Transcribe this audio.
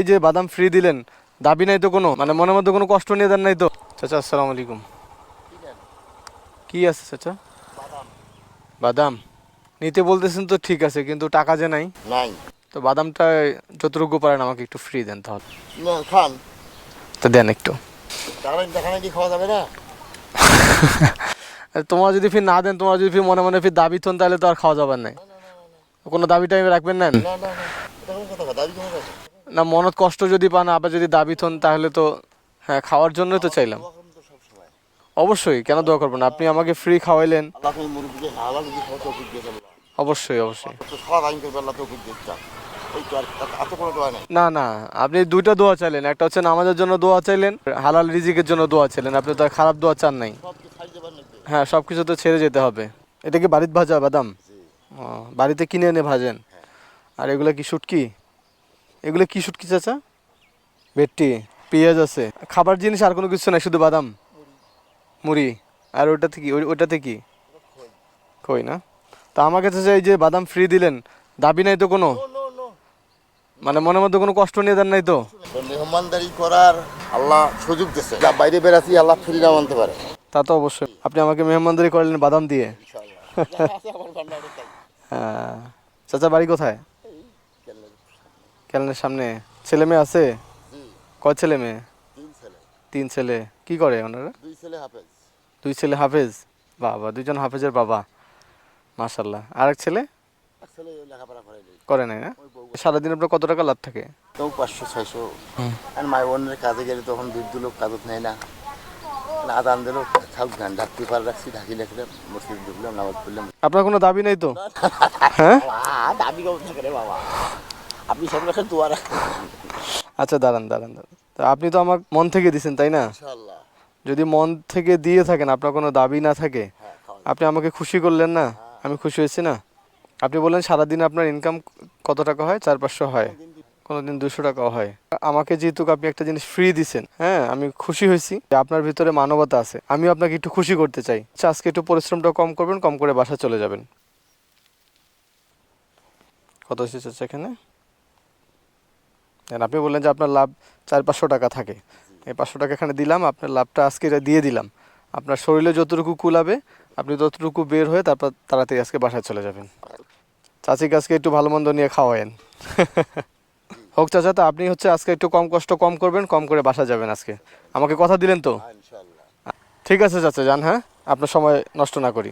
এই যে বাদাম ফ্রি দিলেন দাবি নাই তো কোনো? মানে মনের মধ্যে কোনো কষ্ট নিয়ে দেন নাই তো? চাচা আসসালামু আলাইকুম। কি আছে চাচা? বাদাম। নিতে বলতেছেন তো ঠিক আছে কিন্তু টাকা যে নাই। নাই। তো বাদামটা যতটুকু পারেন আমাকে একটু ফ্রি দেন তাহলে। না খান। তো দেন একটু। নাকি খাওয়া যাবে না? আর তোমার যদি ফির না দেন তোমার যদি ফির মনে মনে ফির দাবি থন তাহলে তো আর খাওয়া যাবার নাই। কোনো দাবি টাইমে রাখবেন না। না মনত কষ্ট যদি পান আবার যদি দাবি থন তাহলে তো হ্যাঁ খাওয়ার জন্যই তো চাইলাম। অবশ্যই কেন দোয়া করবেন? আপনি আমাকে ফ্রি খাওয়াইলেন। অবশ্যই অবশ্যই। না না আপনি দুইটা দোয়া চাইলেন। একটা হচ্ছে নামাজের জন্য দোয়া চাইলেন হালাল রিজিকের জন্য দোয়া চাইলেন। আপনি তো খারাপ দোয়া চান নাই। হ্যাঁ সব কিছু তো ছেড়ে যেতে হবে। এটা কি বাড়িতে ভাজা বাদাম? বাড়িতে কিনে এনে ভাজেন? আর এগুলো কি শুটকি? এগুলো কি শুটকি চাচা? ভেটটি পেঁয়াজ আছে। খাবার জিনিস আর কোনো কিছু নাই শুধু বাদাম মুড়ি। আর ওটাতে কি? ওটাতে কি? কই না? তা আমাকে চাচা এই যে বাদাম ফ্রি দিলেন দাবি নাই তো কোনো? মানে মনের মধ্যে কোনো কষ্ট নিয়ে দেন নাই তো? মেহমানদারি করার আল্লাহ সুযোগ দিচ্ছে যা বাইরে বেরাচ্ছি আল্লাহ ফ্রি নাম আনতে পারে। তা তো অবশ্যই। আপনি আমাকে মেহমানদারি করলেন বাদাম দিয়ে। আমার। হ্যাঁ। চাচা বাড়ি কোথায়? ক্যালেন্ডার সামনে ছেলে মেয়ে আছে কয় ছেলে মেয়ে তিন ছেলে তিন ছেলে কি করে ওনারা দুই ছেলে হাফেজ দুই ছেলে হাফেজ বাবা দুইজন হাফেজের বাবা মাশাল্লাহ আর এক ছেলে ছেলে লেখাপড়া করে করে নাই না সারাদিন আপনার কত টাকা লাভ থাকে তো পাঁচশো ছয়শো আর মাই বোনের কাজে গেলে তখন দুধ দিল কাজত নেয় না না আদান দিল খাল ধান ঢাকতে পার রাখছি ঢাকি রাখলাম মসজিদ ঢুকলাম নামাজ পড়লাম আপনার কোনো দাবি নেই তো হ্যাঁ দাবি কম থাকে রে বাবা আপনি সব রাখেন। দুয়ার আচ্ছা দাঁড়ান দাঁড়ান দাঁড়ান। তা আপনি তো আমার মন থেকে দিছেন তাই না? ইনশাআল্লাহ। যদি মন থেকে দিয়ে থাকেন আপনার কোনো দাবি না থাকে হ্যাঁ আপনি আমাকে খুশি করলেন না আমি খুশি হয়েছি না? আপনি বললেন সারাদিন আপনার ইনকাম কত টাকা হয়? চার পাঁচশো হয়। কোনো দিন দুশো টাকাও হয়। আমাকে যেহেতু আপনি একটা জিনিস ফ্রি দিছেন হ্যাঁ আমি খুশি হয়েছি। যে আপনার ভিতরে মানবতা আছে আমিও আপনাকে একটু খুশি করতে চাই। আচ্ছা, আজকে একটু পরিশ্রমটা কম করবেন কম করে বাসা চলে যাবেন। কত এসেছে এখানে? আর আপনি বললেন যে আপনার লাভ চার পাঁচশো টাকা থাকে। এই পাঁচশো টাকা এখানে দিলাম আপনার লাভটা আজকে এটা দিয়ে দিলাম। আপনার শরীরে যতটুকু কুলাবে আপনি ততটুকু বের হয়ে তারপর তাড়াতাড়ি আজকে বাসায় চলে যাবেন। চাচি আজকে একটু ভালো মন্দ নিয়ে খাওয়ায়েন। হোক চাচা তো আপনি হচ্ছে আজকে একটু কম কষ্ট কম করবেন কম করে বাসা যাবেন আজকে। আমাকে কথা দিলেন তো? ঠিক আছে চাচা যান হ্যাঁ? আপনার সময় নষ্ট না করি।